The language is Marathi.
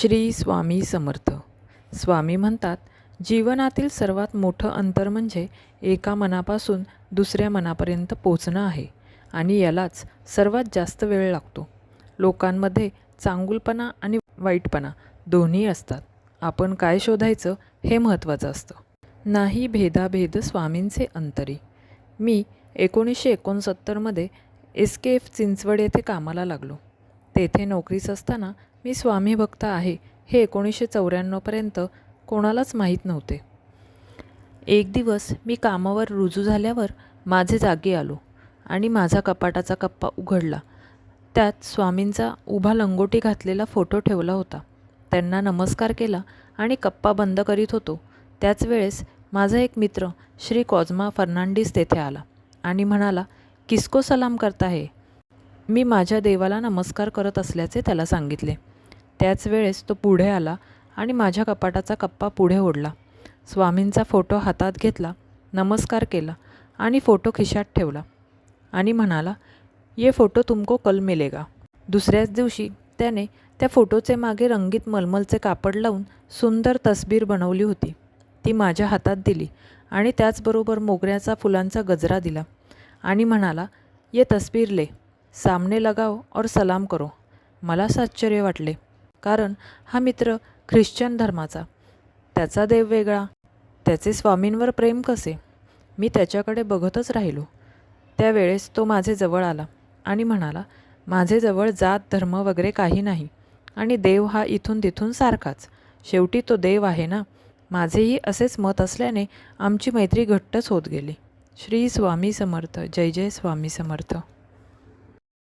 श्री स्वामी समर्थ. स्वामी म्हणतात जीवनातील सर्वात मोठं अंतर म्हणजे एका मनापासून दुसऱ्या मनापर्यंत पोचणं आहे आणि यालाच सर्वात जास्त वेळ लागतो. लोकांमध्ये चांगुलपणा आणि वाईटपणा दोन्ही असतात. आपण काय शोधायचं हे महत्त्वाचं असतं. नाही भेदाभेद स्वामींचे अंतरी. मी एकोणीसशे एकोणसत्तरमध्ये एस के एफ चिंचवड येथे कामाला लागलो. तेथे नोकरीस असताना मी स्वामी भक्त आहे. हे एकोणीसशे चौऱ्याण्णवपर्यंत कोणालाच माहीत नव्हते. एक दिवस मी कामावर रुजू झाल्यावर माझे जागी आलो आणि माझा कपाटाचा कप्पा उघडला. त्यात स्वामींचा उभा लंगोटी घातलेला फोटो ठेवला होता. त्यांना नमस्कार केला आणि कप्पा बंद करीत होतो. त्याच वेळेस माझा एक मित्र श्री कॉझमा फर्नांडिस तेथे आला आणि म्हणाला किसको सलाम करता है मी माझ्या देवाला नमस्कार करत असल्याचे त्याला सांगितले. त्याच वेळेस तो पुढे आला आणि माझ्या कपाटाचा कप्पा पुढे ओढला. स्वामींचा फोटो हातात घेतला नमस्कार केला आणि फोटो खिशात ठेवला. आणि म्हणाला ये फोटो तुमको कल मिलेगा. दुसऱ्याच दिवशी त्याने त्या फोटोचे मागे रंगीत मलमलचे कापड लावून सुंदर तसबीर बनवली होती. ती माझ्या हातात दिली आणि त्याचबरोबर मोगऱ्याचा फुलांचा गजरा दिला आणि म्हणाला ये तस्वीर ले सामने लगाओ और सलाम करो. मलाच आश्चर्य वाटले. कारण हा मित्र ख्रिश्चन धर्माचा. त्याचा देव वेगळा. त्याचे स्वामींवर प्रेम कसे? मी त्याच्याकडे बघतच राहिलो. त्यावेळेस तो माझे जवळ आला आणि म्हणाला माझे जवळ जात धर्म वगैरे काही नाही आणि देव हा इथून तिथून सारखाच. शेवटी तो देव आहे ना? माझेही असेच मत असल्याने आमची मैत्री घट्टच होत गेली. श्री स्वामी समर्थ. जय जय स्वामी समर्थ.